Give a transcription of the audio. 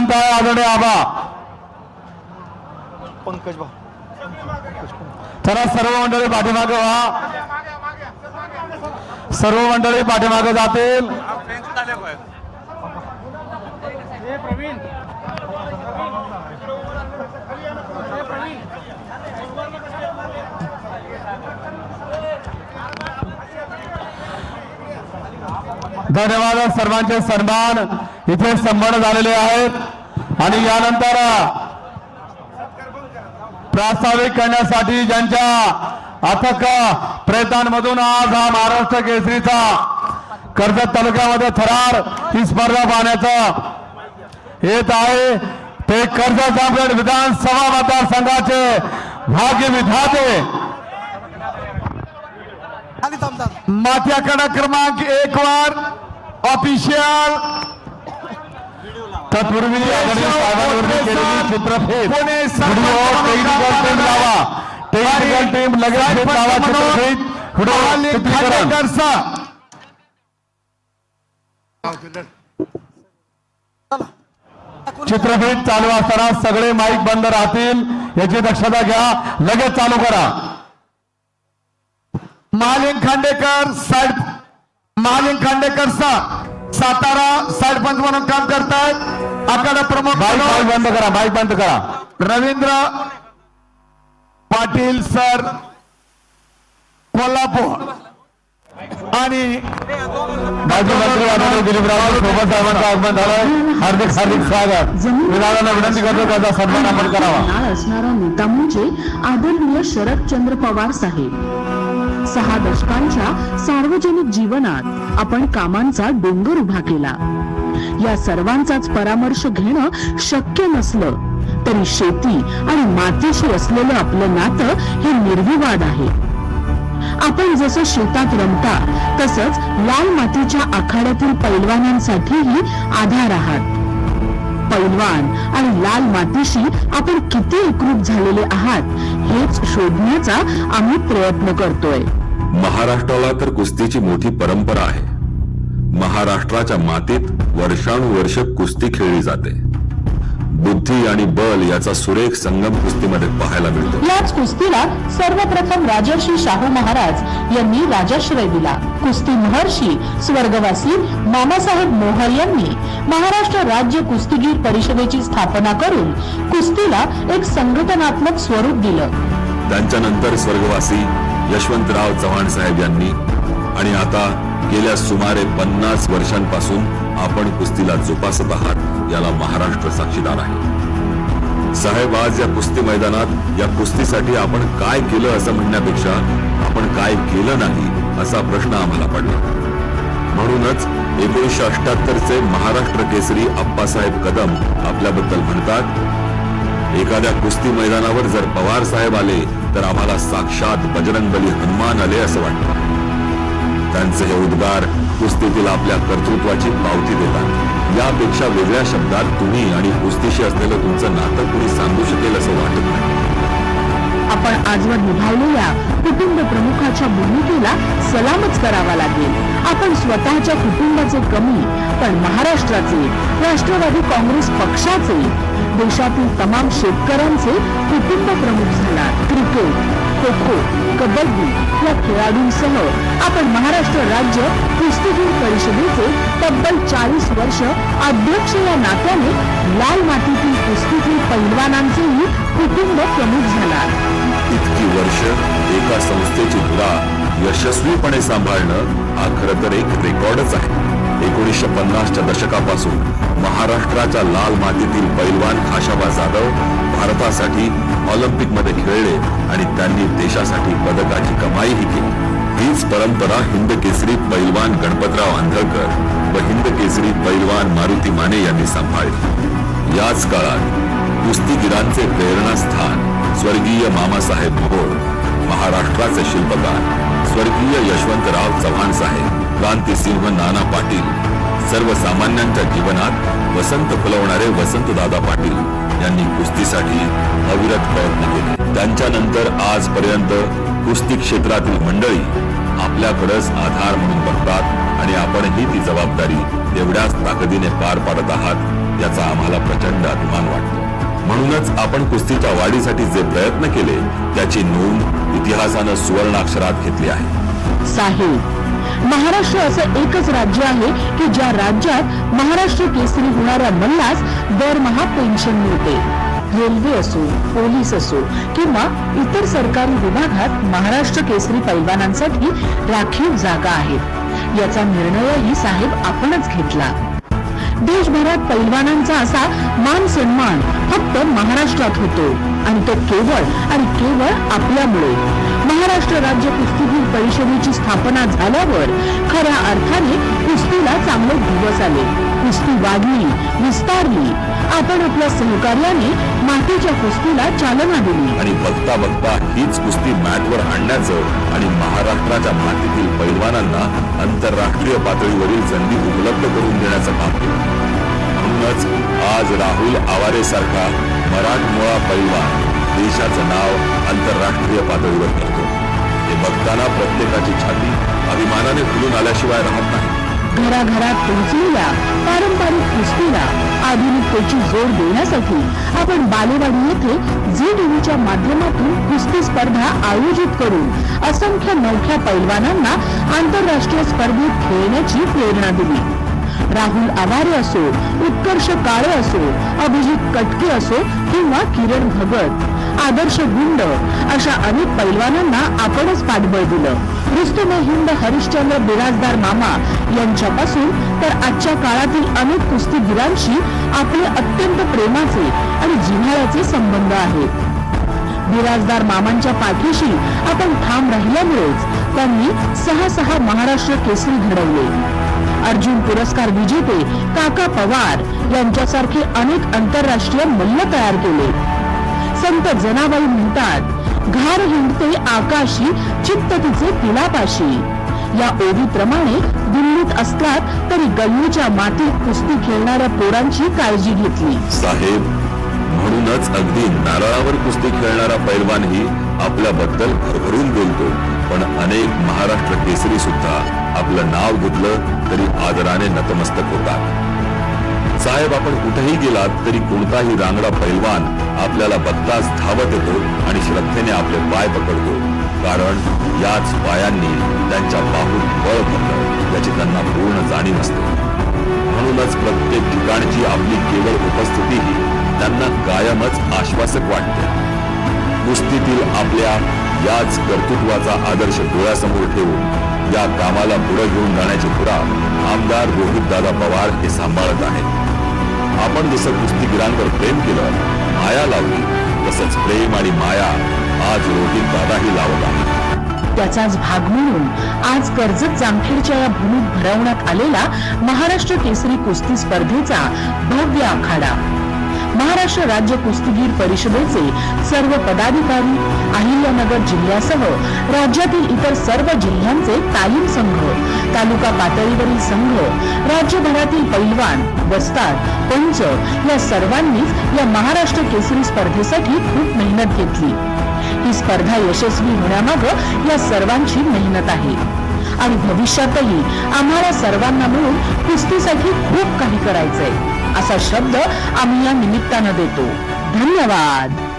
विनंती आहे आदरणीय आबा. पंकज भाऊ. चला सर्व मंडळी पाठीमागे व्हा. सर्व मंडळी पाठीमागे जातील. धन्यवाद सर्वांचे सन्मान. इथे संपन्न झालेले आहेत. आणि यानंतर प्रास्ताविक करण्यासाठी ज्यांच्या अथक प्रयत्नांमधून आज हा महाराष्ट्र केसरीचा कर्जत तालुक्यामध्ये थरार ही स्पर्धा पाहण्याचं येत आहे. ते कर्जत जामखेड विधानसभा मतदारसंघाचे भाग्य विधाते. माथ्याकडा क्रमांक एक वर ऑफिशियल तत्पूर्वी टेक्निकल टीम लावा टेक्निकल टीम लगेच लावा चालू असताना सगळे माईक बंद राहतील. याची दक्षता घ्या. लगेच चालू करा. महालिंग खांडेकर साईड महालिंग खांडेकर सा सातारा सरपंच म्हणून काम करतायत. आखाडा प्रमुख म्हणून बंद करा माईक बंद करा. रवींद्र पाटील सर कोल्हापूर. आणि माजी मंत्री आदरणीय दिलीपराव सोबत साहेबांचं आगमन झालंय. हार्दिक हार्दिक स्वागत. विधानाला विनंती करतो त्याचा सन्मान आपण करावा. असणारा नेता म्हणजे आदरणीय शरदचंद्र पवार साहेब. सहा दशकांच्या सार्वजनिक जीवनात आपण कामांचा डोंगर उभा केला. या सर्वांचाच परामर्श घेणं शक्य नसलं तरी शेती आणि मातीशी असलेलं आपलं नातं हे निर्विवाद आहे. आपण जसं शेतात रमता तसंच लाल मातीच्या आखाड्यातील पैलवानांसाठीही आधार आहात. पैलवान आणि लाल मातीशी आपण किती एकरूप झालेले आहात हेच शोधण्याचा आम्ही प्रयत्न करतोय. महाराष्ट्राला तर कुस्तीची मोठी परंपरा आहे. महाराष्ट्राच्या मातीत वर्षानुवर्ष कुस्ती खेळली जाते. बुद्धी आणि बल याचा सुरेख संगम कुस्तीमध्ये पाहायला मिळतो. याच कुस्तीला सर्वप्रथम राजर्षी शाहू महाराज यांनी राजाश्रय दिला. कुस्ती महर्षी स्वर्गवासी मामासाहेब मोहर यांनी महाराष्ट्र राज्य कुस्तीगीर परिषदेची स्थापना करून कुस्तीला एक संघटनात्मक स्वरूप दिलं. त्यांच्यानंतर स्वर्गवासी यशवंतराव चव्हाण साहेब यांनी आणि आता गेल्या सुमारे पन्नास वर्षांपासून आपण कुस्तीला जोपासत आहात याला महाराष्ट्र साक्षीदार आहे. साहेब आज या कुस्ती मैदानात या कुस्तीसाठी आपण काय केलं असं म्हणण्यापेक्षा आपण काय केलं नाही असा प्रश्न आम्हाला पडला. म्हणूनच एकोणीसशे अठ्याहत्तरचे महाराष्ट्र केसरी अप्पासाहेब कदम आपल्याबद्दल म्हणतात एखाद्या कुस्ती मैदानावर जर पवार साहेब आले तर आम्हाला साक्षात बजरंगबली हनुमान आले असं वाटतं. त्यांचे हे उद्गार कुस्तीतील आपल्या कर्तृत्वाची पावती देतात. यापेक्षा वेगळ्या शब्दात तुम्ही आणि कुस्तीशी असलेलं तुमचं नातं कुणी सांगू शकेल असं वाटत नाही. आपण आजवर निभावलेल्या कुटुंब प्रमुखाच्या भूमिकेला सलामच करावा लागेल. आपण स्वतःच्या कुटुंबाचे कमी पण महाराष्ट्राचे राष्ट्रवादी काँग्रेस पक्षाचे देशातील तमाम शेतकऱ्यांचे कुटुंब प्रमुख झाला क्रिकेट खो खो कबड्डी या खेळाडूंसह आपण महाराष्ट्र राज्य कुस्तीगीर परिषदेचे तब्बल चाळीस वर्ष अध्यक्ष या नात्याने लाल मातीतील कुस्तीगीर पैलवानांचेही कुटुंब प्रमुख झालात इतकी वर्ष एका संस्थेची धुरा यशस्वीपणे सांभाळणं हा खरं तर एक रेकॉर्डच आहे. एकोणीसशे पन्नासच्या दशकापासून महाराष्ट्राच्या लाल मातीतील पैलवान खाशाबा जाधव भारतासाठी ऑलिम्पिकमध्ये खेळले आणि त्यांनी देशासाठी पदकाची कमाईही केली. हीच परंपरा हिंद केसरी पैलवान गणपतराव आंधळकर व हिंद केसरी पैलवान मारुती माने यांनी सांभाळली. याच काळात कुस्तीगिरांचे प्रेरणास्थान स्वर्गीय मामासाहेब भोळ महाराष्ट्राचे शिल्पकार स्वर्गीय यशवंतराव चव्हाण साहेब क्रांतिसिंह नाना पाटील सर्वसामान्यांच्या जीवनात वसंत फुलवणारे वसंतदादा पाटील यांनी कुस्तीसाठी अविरत प्रयत्न केले. त्यांच्यानंतर आजपर्यंत कुस्ती क्षेत्रातील मंडळी आपल्याकडंच आधार म्हणून बघतात आणि आपणही ती जबाबदारी तेवढ्याच ताकदीने पार पाडत आहात याचा आम्हाला प्रचंड अभिमान वाटतो. म्हणूनच आपण कुस्तीच्या वाढीसाठी जे प्रयत्न केले त्याची नोंद इतिहासानं सुवर्णाक्षरात घेतली आहे. साहिल महाराष्ट्र असं एकच राज्य आहे की ज्या राज्यात महाराष्ट्र केसरी होणाऱ्या मल्लास दरमहा पेन्शन मिळते. रेल्वे असो पोलीस असो किंवा इतर सरकारी विभागात महाराष्ट्र केसरी पैलवानांसाठी राखीव जागा आहेत. याचा निर्णयही साहेब आपणच घेतला. देशभरात पैलवानांचा असा मान सन्मान फक्त महाराष्ट्रात होतो. आणि तो केवळ आणि केवळ आपल्यामुळे. महाराष्ट्र राज्य कुस्ती परिषदेची स्थापना झाल्यावर खऱ्या अर्थाने कुस्तीला चांगले दिवस आले. कुस्ती वाढली विस्तारली. आपण आपल्या सहकार्याने मातीच्या कुस्तीला चालना दिली. आणि बघता बघता हीच कुस्ती मॅटवर आणण्याचं आणि महाराष्ट्राच्या मातीतील पैलवानांना आंतरराष्ट्रीय पातळीवरील संधी उपलब्ध करून देण्याचं काम केलं म्हणूनच आज राहुल आवारे सारखा मराठमोळा पैलवान देशाचं नाव आंतरराष्ट्रीय पातळीवर करतो. बघताना प्रत्येकाची छाती अभिमानाने फुलून आल्याशिवाय राहत नाही. घराघरात पोहोचलेल्या पारंपरिक कुस्तीला आधुनिकतेची जोड देण्यासाठी आपण बालेवाडी येथे झी टीव्हीच्या माध्यमातून कुस्ती स्पर्धा आयोजित करून असंख्य नवख्या पैलवानांना आंतरराष्ट्रीय स्पर्धेत खेळण्याची प्रेरणा दिली. राहुल आवारे असो उत्कर्ष काळे असो अभिजित कटके असो किंवा किरण भगत आदर्श गुंड अशा अनेक पैलवानांना आपणच पाठबळ दिलं. रुस्तम हिंद हरिश्चंद्र बिराजदार मामा यांच्यापासून तर आजच्या काळातील अनेक कुस्तीगीरांशी आपले अत्यंत प्रेमाचे आणि जिव्हाळ्याचे संबंध आहेत. बिराजदार मामांच्या पाठीशी आपण ठाम राहिल्यामुळेच त्यांनी सहा सहा महाराष्ट्र केसरी घडवले. अर्जुन पुरस्कार विजेते काका पवार यांच्यासारखे अनेक आंतरराष्ट्रीय मल्ल तयार केले. संत जनाबाई म्हणतात घार हिंडते आकाशी चित्त तिचे तिलापाशी. या ओवीप्रमाणे दिल्लीत असलात तरी गल्लीच्या मातीत कुस्ती खेळणाऱ्या पोरांची काळजी घेतली. साहेब म्हणूनच अगदी नारळावर कुस्ती खेळणारा पैलवानही आपल्याबद्दल भरभरून बोलतो. पण अनेक महाराष्ट्र केसरी सुद्धा आपलं नाव घेतलं तरी आदराने नतमस्तक होतात. साहेब आपण कुठेही गेलात तरी कोणताही रांगडा पैलवान आपल्याला बघताच धावत येतो आणि श्रद्धेने आपले पाय पकडतो. कारण याच पायांनी त्यांच्या बाहूत बळ भरलं याची त्यांना पूर्ण जाणीव असते. म्हणूनच प्रत्येक ठिकाणची आपली केवळ उपस्थितीही त्यांना कायमच आश्वासक वाटते. कुस्तीतील आपल्या याच कर्तृत्वाचा आदर्श डोळ्यासमोर ठेवून या कामाला पुढे घेऊन जाण्याची पुरा आमदार रोहित दादा पवार हे सांभाळत आहेत. आपण जसं कुस्तीगिरांवर प्रेम केलं माया लावली तसंच प्रेम आणि माया आज रोहित दादाही लावत आहे त्याचाच भाग म्हणून आज कर्जत जामखेडच्या या भूमीत भरवण्यात आलेला महाराष्ट्र केसरी कुस्ती स्पर्धेचा भव्य आखाडा. महाराष्ट्र राज्य कुस्तीगीर परिषदेचे सर्व पदाधिकारी अहिल्यानगर जिल्ह्यासह राज्यातील इतर सर्व जिल्ह्यांचे तालीम संघ तालुका पातळीवरील संघ राज्यभरातील पैलवान वस्ताद पंच या सर्वांनीच या महाराष्ट्र केसरी स्पर्धेसाठी खूप मेहनत घेतली. ही स्पर्धा यशस्वी होण्यामागं या सर्वांची मेहनत आहे. आणि भविष्यातही आम्हाला सर्वांना मिळून कुस्तीसाठी खूप काही करायचंय. असा शब्द आम्ही या निमित्तानं देतो. धन्यवाद.